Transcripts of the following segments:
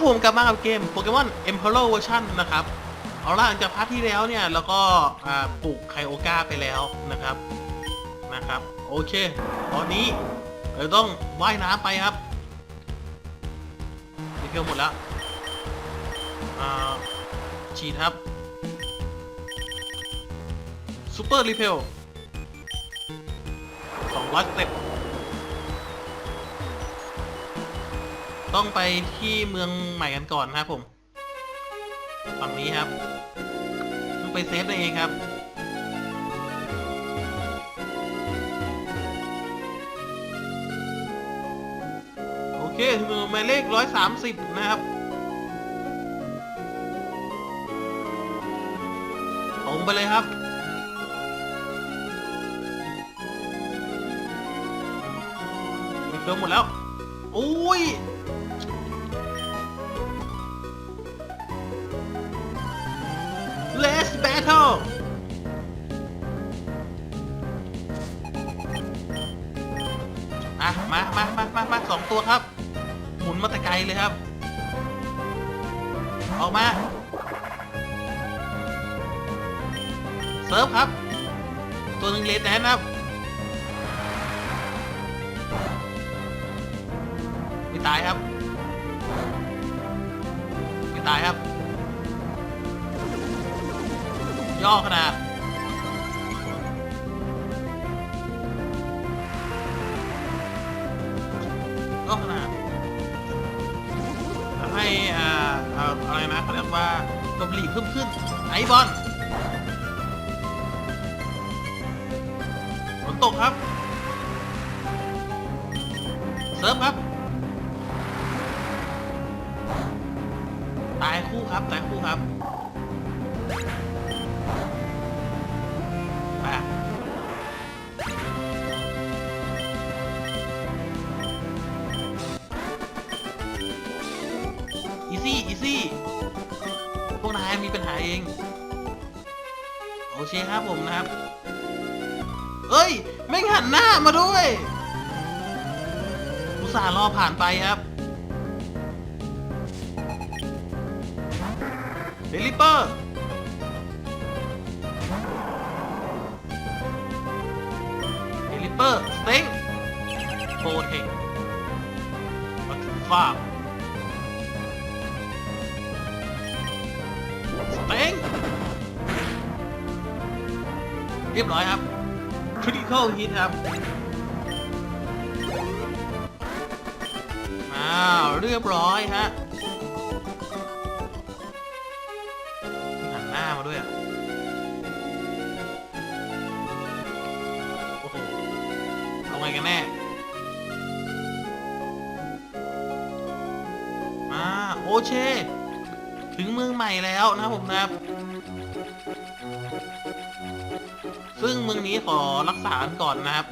แล้วผมกลับมากับเกมโปเกมอน Emperor Version นะครับ เอาล่ะหลังจากพาร์ทที่แล้วเนี่ยเราก็ปลูกไคโอกาไปแล้วนะครับนะครับ โอเค ตอนนี้เราต้องว่ายน้ำไปครับรีเฟลหมดแล้วอาฉีดครับซูเปอร์รีเพลสองร้อยสเต็ป ต้องไปที่เมืองใหม่กันก่อนนะครับผมฝั่งนี้ครับ ต้องไปเซฟนั่นเองครับ โอเคถึงเมืองหมายเลขร้อยสามสิบนะครับตรงไปเลยครับเติมหมดแล้วโอ้ย ตัวครับ หมุนมาแต่ไกลเลยครับ ออกมา เซิร์ฟครับ ตัวหนึ่งเลดแดนครับไม่ตายครับไม่ตายครับ ย่อขนาด อะไรนะเขาเรียกว่ากบลีเพิ่มขึ้น ไอบอลฝนตกครับ เซิร์ฟครับ ตายคู่ครับ ตายคู่ครับ เคครับผมนะครับ เอ้ยไม่งหันหน้ามาด้วยอุตส่าห์รอผ่านไปครับเดลิเปอร์เดลิเปอร์สเต็งโปรเทคมาถึงฟาร์ม เรียบร้อยครับ critical hit ครับอ้าวเรียบร้อยฮะหันหน้ามาด้วยอะโอ้โหเอาไงกันแน่มาโอเช ถึงเมืองใหม่แล้วนะผมนะครับ ซึ่งเมืองนี้ขอรักษากันก่อนนะครับ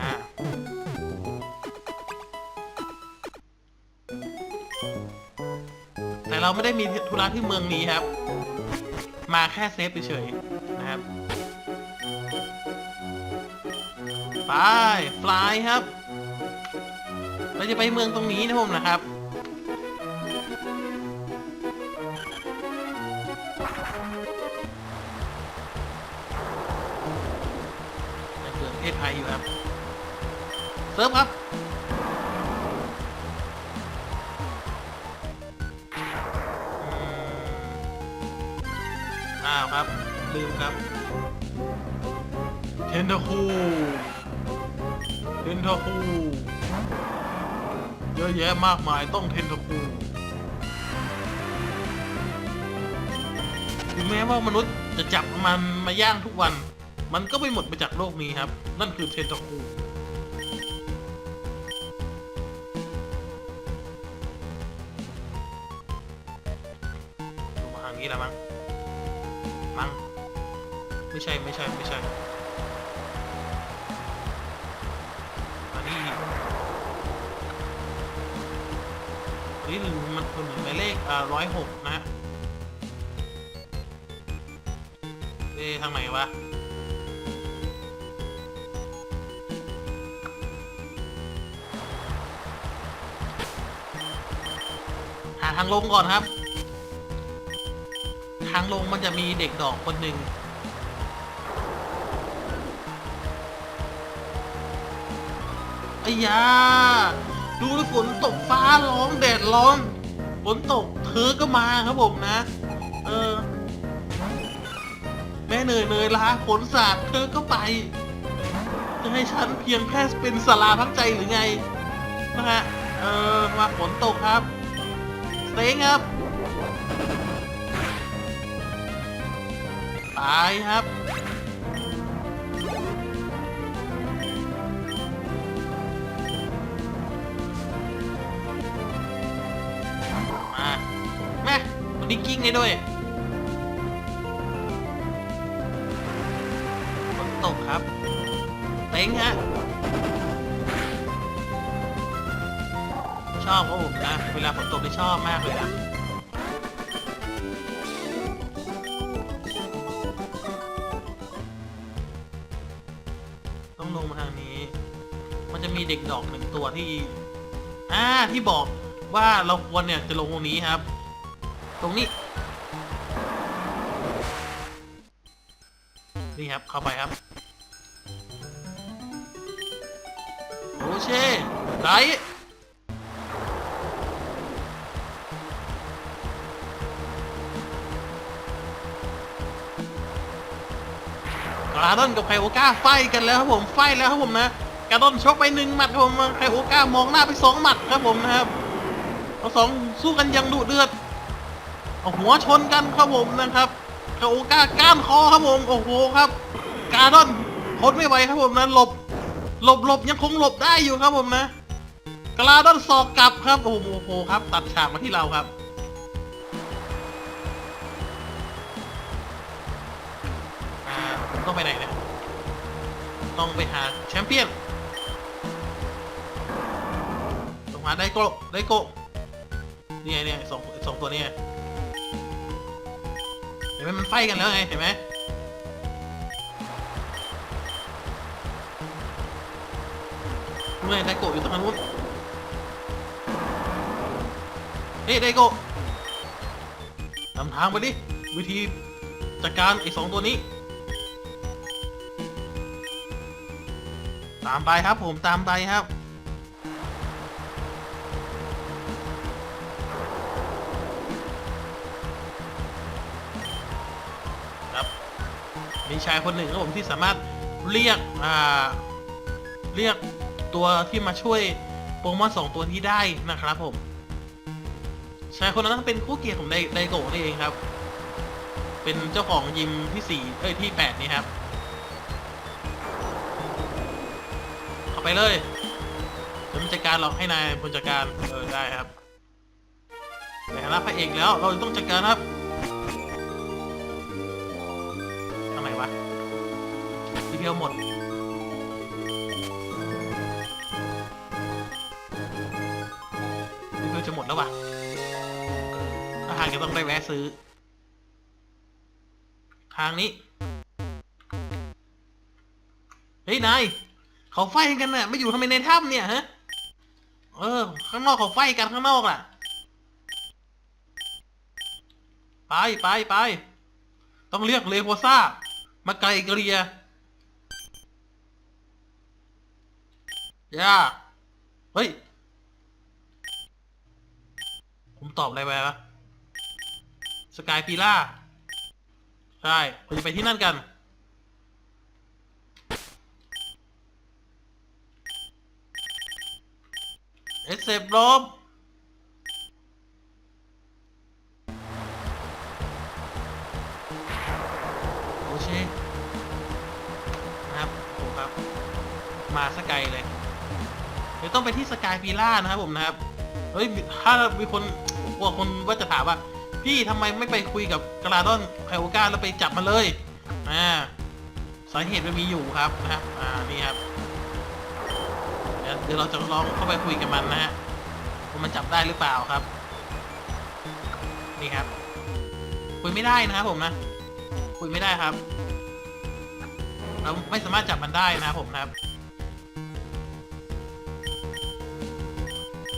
อ่า แต่เราไม่ได้มีธุระที่เมืองนี้ครับ มาแค่เซฟเฉยๆนะครับ ไปฟลายครับ เราจะไปเมืองตรงนี้นะผมนะครับ อ้าวครับ ลืมครับ เทนเทคูเทนเทคูเยอะแยะมากมายต้องเทนเทคูถึงแม้ว่ามนุษย์จะจับมันมาย่างทุกวัน มันก็ไม่หมดไปจากโลกนี้ครับ นั่นคือเทนเทคูมาทางนี้แล้วมั้ง มั้งไม่ใช่ไม่ใช่ไม่ใช่อันนี้นี่มันเป็อนหมายเลขอ่าร้อยหกนะฮะเอ๊ะทางไหนวะหาทางลงก่อนครับ ทางลงมันจะมีเด็กดอกคนหนึ่งไอ้ยา ดูแล้วฝนตกฟ้าร้องแดดร้อนฝนตกเธอก็มาครับผมนะ เออ แม่เหนื่อยเหนื่อยล้าฝนสาดเธอก็ไป จะให้ฉันเพียงแค่เป็นสลาพักใจหรือไงนะฮะ เออ มาฝนตกครับเซ็งครับายครับ มาแม่วันนี้กิ้งได้ด้วยฝนตกครับ เต็งฮะ ชอบครับผมนะ เวลาฝนตกนี่ชอบมากเลยนะ ด็กดอกหนึ่งตัวที่อ่าที่บอกว่าเราควรเนี่ยจะลงตรงนี้ครับ ตรงนี้ นี่ครับเข้าไปครับโอเช่ไดกราดอนกับไคโอก้าไฟกันแล้วครับผมไฟแล้วครับผมนะ ราดอนชกไปหนึ่งหมัดครับผมไคโอก้ามองหน้าไปสองหมัดครับผมนะครับทั้งสองสู้กันยังดุเดือดเอาหัวชนกันครับผมนะครับไคโอก้าก้านคอครับผมโอ้โหครับกราดอนทนไม่ไหวครับผมนะหลบ หลบหลบยังคงหลบได้อยู่ครับผมนะกราดอนสอกกลับครับโอ้โหครับ ตัดฉากมาที่เราครับต้องไปไหนเนี่ยต้องไปหาแชมเปี้ยน ต้องหาไดโกไดโกะนี่ไงเนี่ยสองสองตัวเนี่ยเห็นไหมมันไฟกันแล้วไงเห็นไหมเมื่อไดโกอยู่ตรงนู้นเฮ้ไดโกนำทางไปดิ วิธีจัดการไอ้สองตัวนี้ ตามไปครับผมตามไปครับ ชายคนหนึ่งครับผมที่สามารถเรียกอ่าเรียกตัวที่มาช่วยโปเกมอนสองตัวที่ได้นะครับผมชายคนนั้นเป็นคู่เกียรติของไดไดโกะนี่เองครับ เป็นเจ้าของยิมที่สี่เอ้ยที่แปดนี่ครับเข้าไปเลยเดี๋ยวมันจัดการเราให้นายพลจัดการเออได้ครับในฐานะพระเอกแล้วเราต้องจัดการครับ หมดแล้ววะถ้าทางจะต้องได้แวะซื้อ ทางนี้ เฮ้ย นาย เขาไฟกันน่ะ ไม่อยู่ทำไมในถ้ำเนี่ยฮะ เออ ข้างนอกเขาไฟกันข้างนอกล่ะ ไปไปไป ต้องเรียกเลโพซ่า มาไกลเกลียย่าเฮ้ย ผมตอบอะไรไปวะสกายพีล่าใช่เราจะไปที่นั่นกัน เอสเซฟลบโอเชนะครับโอ้ครับ มาสกายเลยเดี๋ยวต้องไปที่สกายปีล่านะครับผมนะครับ เฮ้ย ถ้ามีคน กลัวคนว่าจะถามว่า พี่ทำไมไม่ไปคุยกับกราดอนไคโอกาแล้วไปจับมันเลย อ่า สาเหตุมันมีอยู่ครับนะครับ อ่า นี่ครับ เดี๋ยวเราจะลองเข้าไปคุยกับมันนะฮะว่ามันจับได้หรือเปล่าครับ นี่ครับ คุยไม่ได้นะครับผมนะ คุยไม่ได้ครับ เราไม่สามารถจับมันได้นะครับผมนะครับ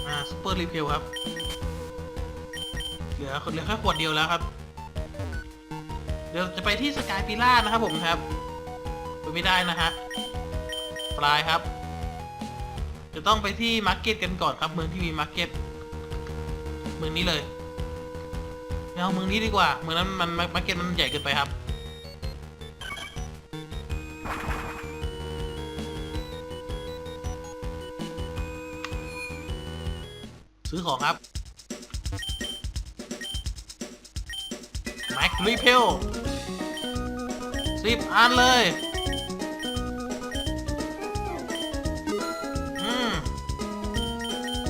อ่าซูเปอร์รีเพลครับ เหลือเหลือแค่ขวดเดียวแล้วครับ เดี๋ยวจะไปที่สกายปิล่านะครับผมครับไปไม่ได้นะฮะ ปลายครับ จะต้องไปที่มาร์เก็ตกันก่อนครับเมืองที่มีมาร์เก็ตเมืองนี้เลยเอาเมืองนี้ดีกว่า เมืองนั้นมันมาร์เก็ตมันใหญ่เกินไปครับซื้อของครับ รีเพลสิบอันเลย อืม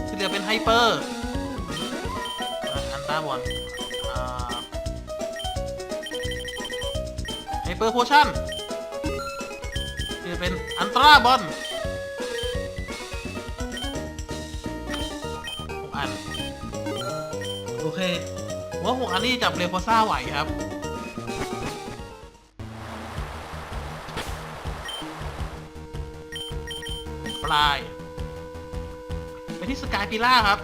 ที่เหลือเป็นไฮเปอร์อันตาบอลไฮเปอร์โพชั่นที่เหลือเป็นอันตราบอลอัน โอเค ว่าหกอันนี้จับเรโคซ่าไหวครับปลายไปที่สกายพิล่าครับ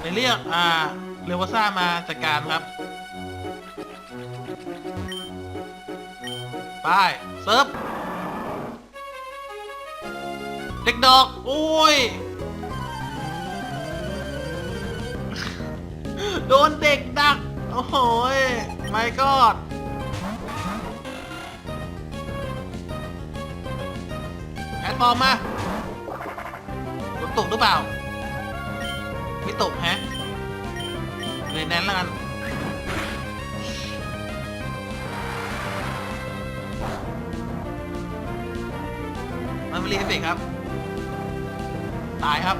ไปเรียก อ่า เรโคซ่ามาจัดการครับ ไปเซิร์ฟเด็กดอก โอ้ย โดนเด็กดัก โอ้โหไม่กอดแอดฟอมมาฝนตกหรือเปล่า ไม่ตกฮะเลยแนนแล้วกันมันไม่รีเอฟเฟกครับ ตายครับ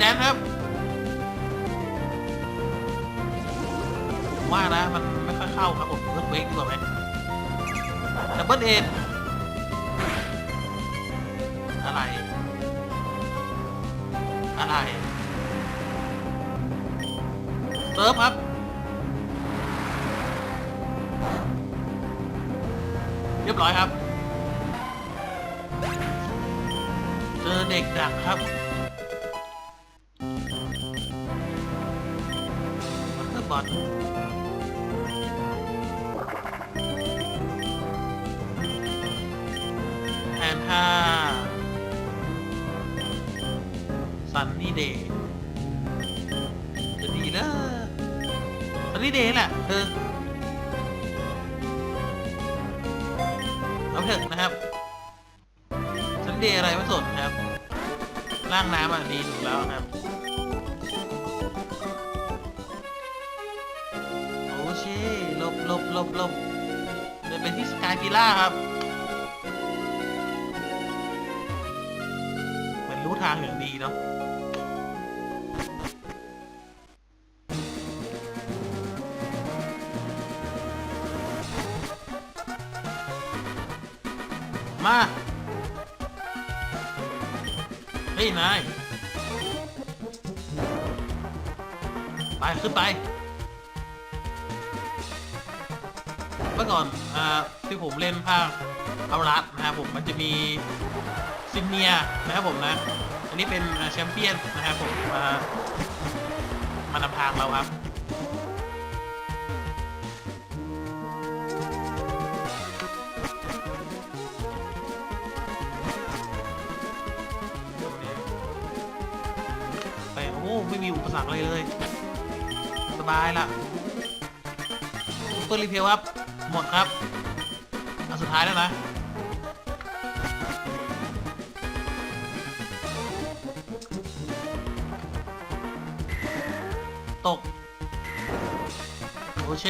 แดนครับผมว่านะมันไม่ค่อยเข้าครับผมเลือกเวกดีกว่าไหมดับเบิลเอ็นอะไร อะไรเซิร์ฟครับเรียบร้อยครับ เจอเด็กดักครับ อบอลแทนท่าซันนี่เดย์จะดีเลยซันนี่เดย์แหละเออเอาเถอะนะครับซันเดย์อะไรไม่สนครับล่างน้ำอะดีถูกแล้วครับ บหลบเดินไปที่สกายพิล่าครับเหมันรู้ทางอย่างดีเนาะมา เฮ้ย นาย ไป ขึ้นไป มื่อก่อนอ่าที่ผมเล่นภาคอารัสนะครับผมมันจะมีซินเนียนะครับผมนะ อันนี้เป็นแชมเปี้ยนนะครับผมมามานำทางเราครับไปโอ้ไม่มีอุปสรรคอะไรเลย สบายละเปอร์รีเพลครับ หมดครับอันสุดท้ายแล้วนะตก โอเค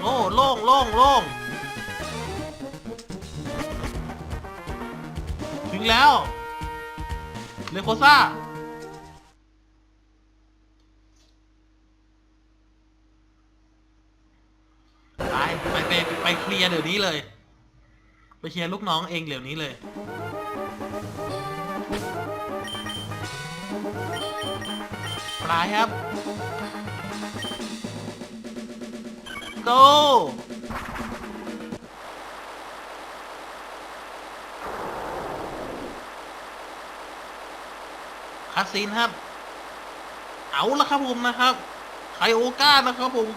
โอ้โล่งโล่งโล่งถึงแล้ว เลโคซ่า ไปเคียเดี๋ยวนี้เลย ไปเคลียร์ลูกน้องเองเดี๋ยวนี้เลย ปลายครับ go คาซีนครับ เอาละครับผมนะครับไคโอก้านะครับผม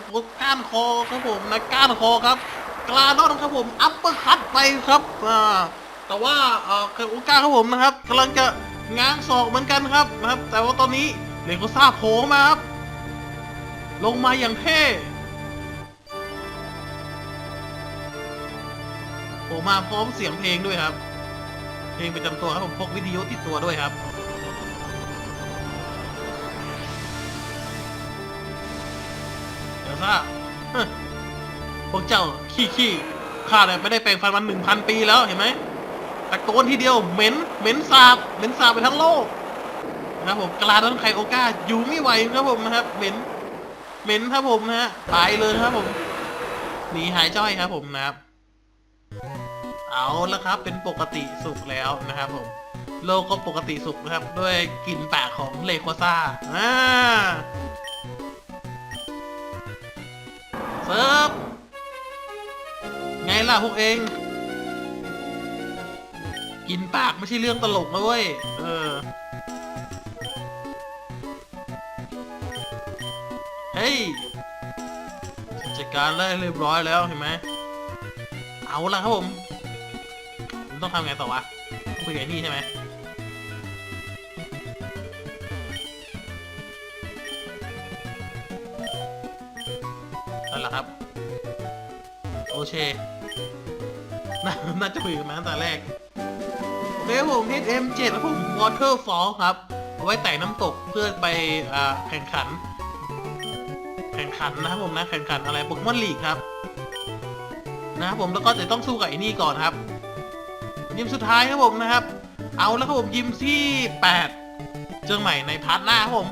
ก้านคอครับผมนะก้านคอครับ กลาดอนครับผม อัปเปอร์คัตไปครับอ่าแต่ว่าเอ่อไคโอก้าครับผมนะครับกำลังจะง้างศอกเหมือนกันครับนะครับ แต่ว่าตอนนี้เลโกซ่าโผล่มาครับ ลงมาอย่างเท่โผล่มาพร้อมเสียงเพลงด้วยครับ เพลงประจำตัวครับผมพกวิทยุติดตัวด้วยครับเดี๋ยวซ่า พวกเจ้าขี้ขี้ข้าเนี่ยไม่ได้แปลงฟันมาหนึ่งพันปีแล้วเห็นไหมตะโกนทีเดียวเหม็นเหม็นสาบเหม็นสาบไปทั้งโลกนะครับผมกลาดอนไคโอกาอยู่ไม่ไหวครับผมนะครับเหม็นเหม็นครับผมนะฮะตายเลยครับผมหนีหายจ้อยครับผมนะครับ เอาละครับ เป็นปกติสุขแล้วนะครับผมโลกก็ปกติสุขนะครับ ด้วยกลิ่นปากของเลโคซ่าอ่าเซิร์ฟ ล่ะพวกเอง กินปากไม่ใช่เรื่องตลกนะเว้ย เออ เฮ้ยจัดการได้เรียบร้อยแล้วเห็นไหม เอาละครับผมผมต้องทำไงต่อวะต้องคุยกับนี่ใช่ไหมนั่นแหละครับ โอเค น่าจะคุยกันมาตั้งแต่แรกเคครับผม HM7 ครับผม Waterfall ครับ เอาไว้ไต่น้ำตกเพื่อไปอ่าแข่งขัน แข่งขันนะครับผมนะ แข่งขันอะไรโปเกมอนลีกครับ นะครับผมแล้วก็จะต้องสู้กับไอ้นี่ก่อนครับ ยิมสุดท้ายครับผมนะครับ เอาแล้วครับผมยิมที่ 8 เจอใหม่ในพาร์ทหน้าครับผม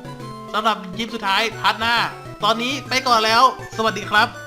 สำหรับยิมสุดท้ายพาร์ทหน้า ตอนนี้ไปก่อนแล้ว สวัสดีครับ